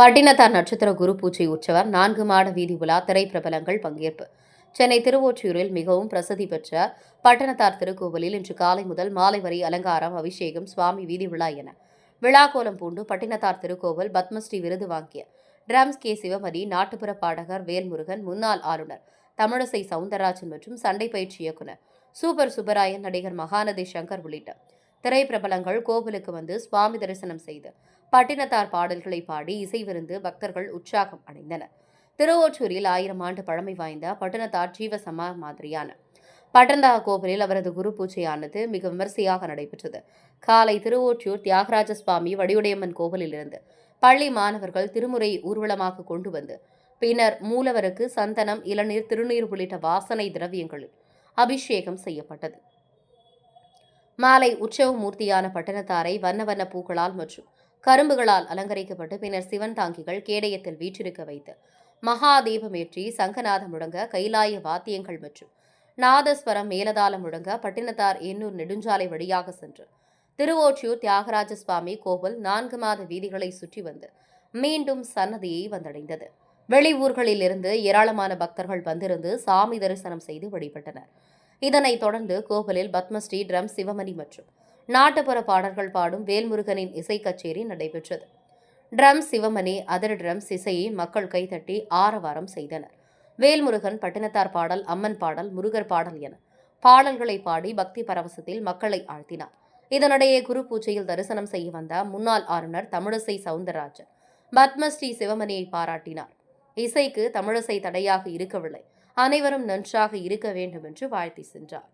பட்டினத்தார் நட்சத்திர குரு பூஜை உற்சவர் நான்கு மாட வீதி உலா திரைப்பிரபலங்கள் பங்கேற்பு. சென்னை திருவொற்றியூரில் மிகவும் பிரசித்தி பெற்ற பட்டணத்தார் திருக்கோவிலில் இன்று காலை முதல் மாலை வரை அலங்காரம் அபிஷேகம் சுவாமி வீதி விழா என விழாக்கோலம் பூண்டு பட்டினத்தார் திருக்கோவில் பத்மஸ்ரீ விருது வாங்கிய டிரம்ஸ் கே. சிவமதி நாட்டுப்புற பாடகர் வேல்முருகன் முன்னாள் ஆளுநர் தமிழிசை சவுந்தரராஜன் மற்றும் சண்டை பயிற்சி இயக்குனர் சூப்பர் சுப்பராயன் நடிகர் மகாநதி சங்கர் உள்ளிட்ட திரைப்பிரபலங்கள் கோவிலுக்கு வந்து சுவாமி தரிசனம் செய்து பட்டினத்தார் பாடல்களை பாடி இசை விருந்து பக்தர்கள் உற்சாகம் அடைந்தனர். திருவொற்றூரில் ஆயிரம் ஆண்டு பழமை வாய்ந்த பட்டினத்தார் ஜீவசமா மாதிரியான பட்டந்தா கோவிலில் அவரது குரு பூஜையானது மிக விமரிசையாக நடைபெற்றது. காலை திருவொற்றியூர் தியாகராஜ சுவாமி வடிவுடையம்மன் கோவிலிலிருந்து பள்ளி மாணவர்கள் திருமுறை ஊர்வலமாக கொண்டு வந்து பின்னர் மூலவருக்கு சந்தனம் இளநீர் திருநீர் உள்ளிட்ட வாசனை திரவியங்களில் அபிஷேகம் செய்யப்பட்டது. மாலை உற்சவ மூர்த்தியான பட்டணத்தாரை வண்ண வண்ண பூக்களால் மற்றும் கரும்புகளால் அலங்கரிக்கப்பட்டு பின்னர் சிவன் தாங்கிகள் கேடயத்தில் வீற்றிருக்க வைத்து மகாதீபமேற்றி சங்கநாதம் முழங்க கைலாய வாத்தியங்கள் மற்றும் நாதஸ்வரம் மேலதாளம் முழங்க பட்டினத்தார் எண்ணூர் நெடுஞ்சாலை வழியாக சென்று திருவோற்றியூர் தியாகராஜ சுவாமி கோவில் நான்கு மாத வீதிகளை சுற்றி வந்து மீண்டும் சன்னதியை வந்தடைந்தது. வெளியூர்களிலிருந்து ஏராளமான பக்தர்கள் வந்திருந்து சாமி தரிசனம் செய்து வழிபட்டனர். இதனைத் தொடர்ந்து கோவிலில் பத்மஸ்ரீ ட்ரம் சிவமணி மற்றும் நாட்டுப்புற பாடல்கள் பாடும் வேல்முருகனின் இசை கச்சேரி நடைபெற்றது. ட்ரம் சிவமணி அதர் ட்ரம்ஸ் இசையை மக்கள் கைதட்டி ஆரவாரம் செய்தனர். வேல்முருகன் பட்டினத்தார் பாடல் அம்மன் பாடல் முருகர் பாடல் என பாடல்களை பாடி பக்தி பரவசத்தில் மக்களை ஆழ்த்தினார். இதனிடையே குரு பூஜையில் தரிசனம் செய்ய வந்த முன்னாள் ஆளுநர் தமிழிசை சவுந்தரராஜன் பத்மஸ்ரீ சிவமணியை பாராட்டினார். இசைக்கு தமிழிசை தடையாக இருக்கவில்லை. அனைவரும் நன்றாக இருக்க வேண்டும் என்று வாழ்த்தி சென்றார்.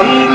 தந்து